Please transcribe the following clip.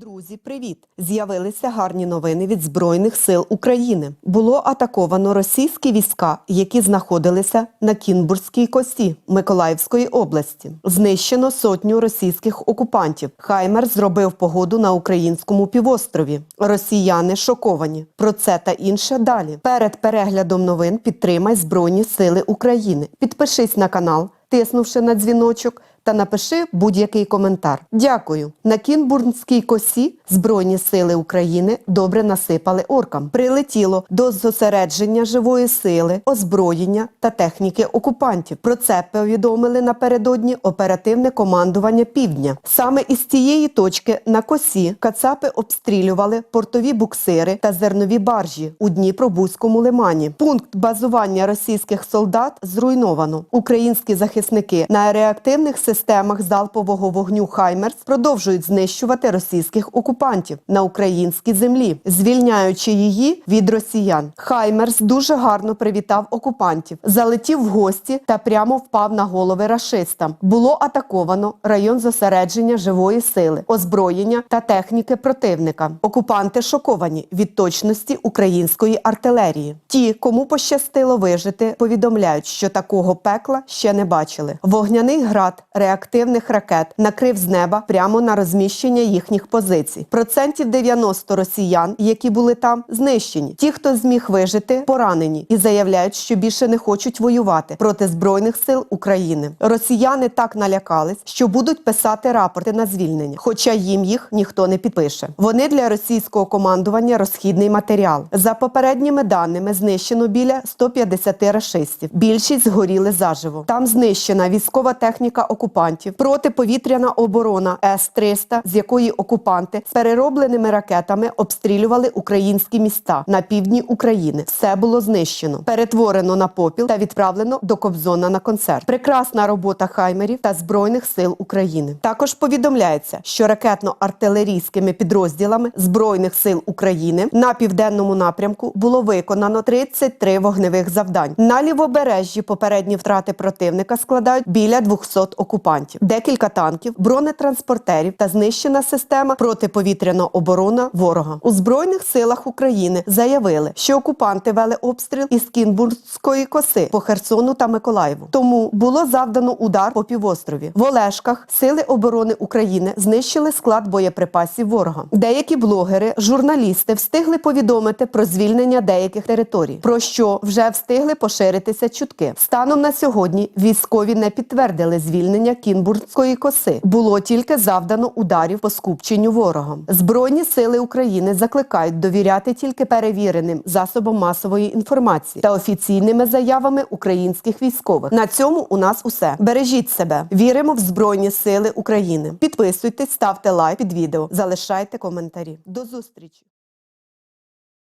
Друзі, привіт! З'явилися гарні новини від Збройних сил України. Було атаковано російські війська, які знаходилися на Кінбурзькій косі Миколаївської області. Знищено сотню російських окупантів. Хаймер зробив погоду на українському півострові. Росіяни шоковані. Про це та інше далі. Перед переглядом новин підтримай Збройні Сили України. Підпишись на канал, тиснувши на дзвіночок та напиши будь-який коментар. Дякую. На Кінбурнській косі Збройні сили України добре насипали оркам. Прилетіло до зосередження живої сили, озброєння та техніки окупантів. Про це повідомили напередодні оперативне командування Півдня. Саме із цієї точки на косі кацапи обстрілювали портові буксири та зернові баржі у Дніпробузькому лимані. Пункт базування російських солдат зруйновано. Українські захисники на реактивних системах залпового вогню Хаймерс продовжують знищувати російських окупантів на українській землі, звільняючи її від росіян. Хаймерс дуже гарно привітав окупантів, залетів в гості та прямо впав на голови рашистам. Було атаковано район зосередження живої сили, озброєння та техніки противника. Окупанти шоковані від точності української артилерії. Ті, кому пощастило вижити, повідомляють, що такого пекла ще не бачили. Вогняний град реактивних ракет накрив з неба прямо на розміщення їхніх позицій. Процентів 90 росіян, які були там, знищені. Ті, хто зміг вижити, поранені і заявляють, що більше не хочуть воювати проти збройних сил України. Росіяни так налякались, що будуть писати рапорти на звільнення, хоча їм їх ніхто не підпише. Вони для російського командування розхідний матеріал. За попередніми даними знищено біля 150 рашистів. Більшість згоріли заживо. Там знищена військова техніка окупантів, протиповітряна оборона С-300, з якої окупанти з переробленими ракетами обстрілювали українські міста на півдні України. Все було знищено, перетворено на попіл та відправлено до Кобзона на концерт. Прекрасна робота хаймерів та збройних сил України. Також повідомляється, що ракетно-артилерійськими підрозділами збройних сил України на південному напрямку було виконано 33 вогневих завдань. На лівобережжі попередні втрати противника складають біля 200 окупантів, декілька танків, бронетранспортерів та знищена система протиповітряна оборона ворога. У збройних силах України заявили, що окупанти вели обстріл із Кінбурзької коси по Херсону та Миколаєву. Тому було завдано удар по півострові. В Олешках сили оборони України знищили склад боєприпасів ворога. Деякі блогери, журналісти встигли повідомити про звільнення деяких територій, про що вже встигли поширитися чутки. Станом на сьогодні військові не підтвердили звільнення Кінбурзької коси. Було тільки завдано ударів по скупченню ворога. Збройні сили України закликають довіряти тільки перевіреним засобам масової інформації та офіційними заявами українських військових. На цьому у нас усе. Бережіть себе, віримо в Збройні Сили України. Підписуйтесь, ставте лайк під відео, залишайте коментарі. До зустрічі.